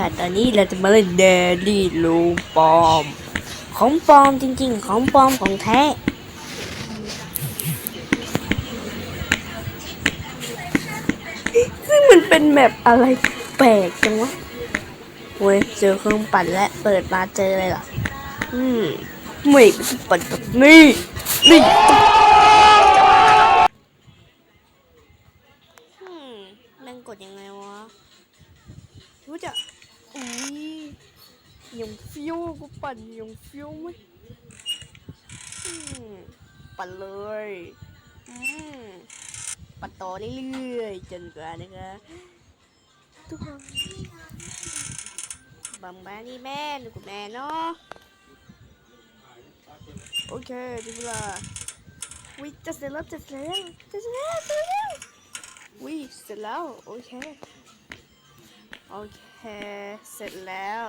แต่ตอนนี้เราจะมาเล่นเดลี่ลูปอม ของปลอมจริงๆ ของปลอมของแท้ ซึ่งมันเป็นแบบอะไรแปลกจังวะเว้ยเจอเครื่องปั่นและเปิดมาเจอเลยเหรออืมไม่เป็นปั่นแบบนี้นี่อืมแม่งกดยังไงวะรู้จะ อุ้ยยังเฟี้ยวกูปั่นยังเฟี้ยวไหมอืมปั่นเลยอืมปั่นต่อเรื่อยๆจนกว่านะคะทุกคนบังบ้านี่แม่ดูกับแม่เนาะโอเคถึงเวลาวิจะเสร็จแล้วจะเสร็จแล้วจะเสร็จแล้วจะเสร็จแล้ววิเสร็จแล้วโอเคโอเค เสร็จแล้ว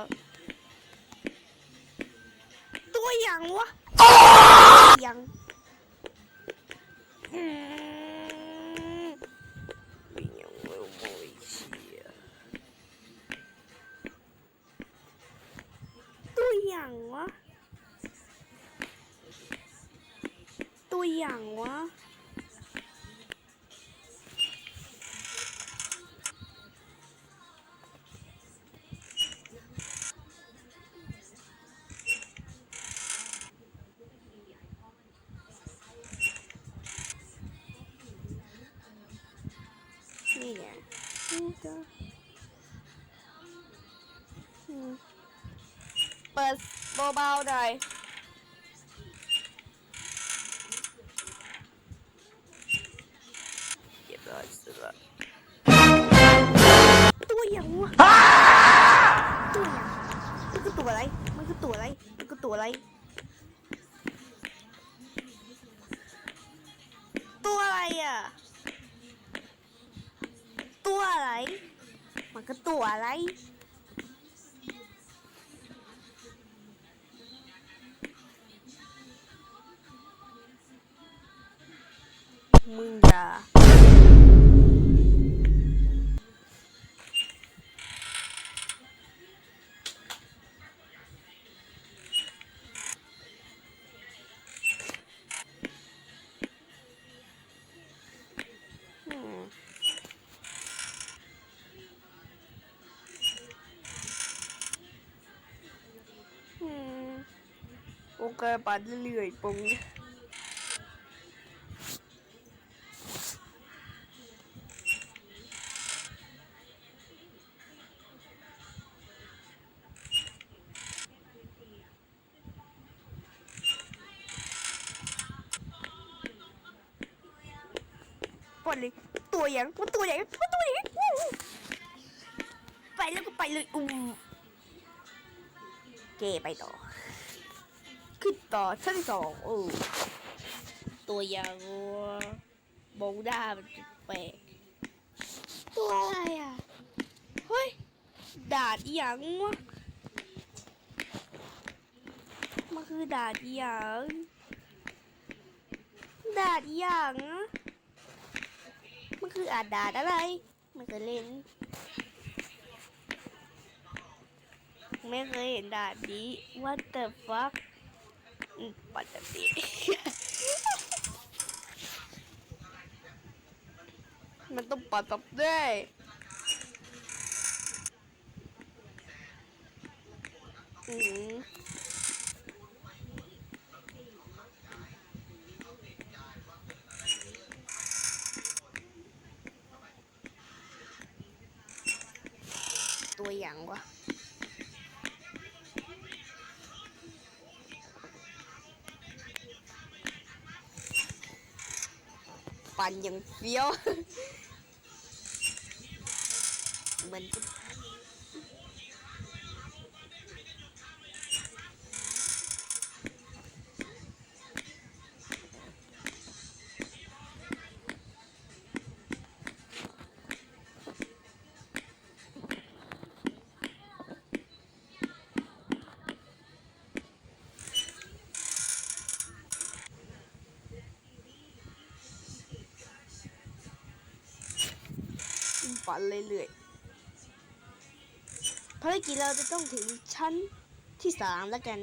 ตัวอย่างวะยังตัวอย่างวะตัวอย่างวะ เปิดเบาๆหน่อยเรียบร้อยเสร็จแล้วตัวอย่างวะตัวอย่างมันคือตัวอะไร มันคือตัวอะไร มันคือตัวอะไร ตัวอะไรอะ ตัวอะไร มันก็ตัวอะไร มึงอย่าอืมอืมโอเคปั่นเรื่อยๆปุง ปั่นเลย ตัวอย่างมันตัวอย่างมันตัวอย่างไปแล้วก็ไปเลยอู้เกไปต่อ ขึ้นต่อชั้นสองโอ้ตัวอย่างวัวมองหน้ามันแปลกตัวอะไรอะ เฮ้ยดาดอหย่างวะมันคือดาดอหย่างดาดอหย่างอะ คืออาดาดอะไร ไม่เคยเล่น ไม่เคยเห็นดาดนี้ what the fuck ปัดแบบนี้มันต้องปัดแบบด้วยอย่างเฟี้ยว ฝันเรื่อยๆภารกิจเราจะต้องถึงชั้นที่สามแล้วกัน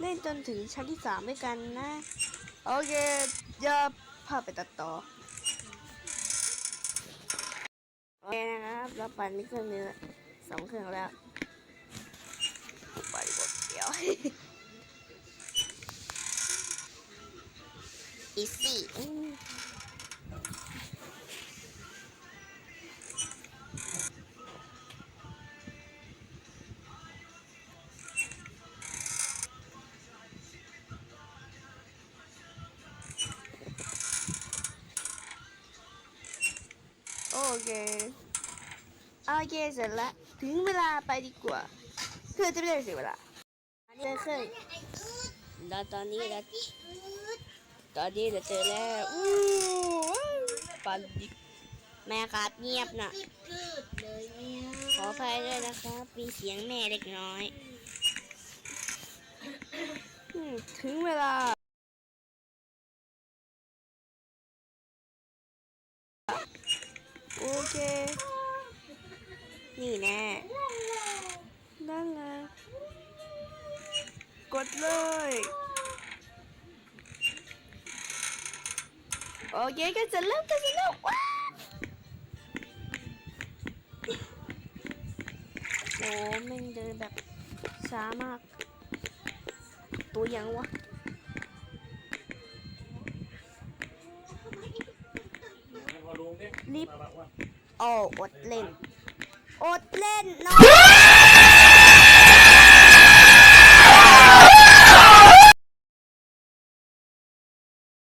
เล่นจนถึงชั้นที่สามด้วยกันนะ โอเคอย่าพาไปตัดต่อโอเคนะครับเราปั่นเครื่องนึงสองเครื่องแล้วปั่นหมดเดียวอีซี่ เคโอเคเสร็จแล้วถึงเวลาไปดีกว่าเพื่อจะไม่ได้เสียเวลาอันนี้เครื่องแล้วตอนนี้เราตอนนี้เราเจอแล้วอู้ปันดิแม่ครับเงียบนะขออภัยด้วยนะครับมีเสียงแม่เล็กน้อย ถึงเวลา เคนี่แน่นั่นไงกดเลย โอเคก็จะเริ่มก็จะเริ่มว้าวโอ้แม่งเดินแบบช้ามาก ตัวยังวะรีบ โอ้อดเล่น อดเล่นน้อย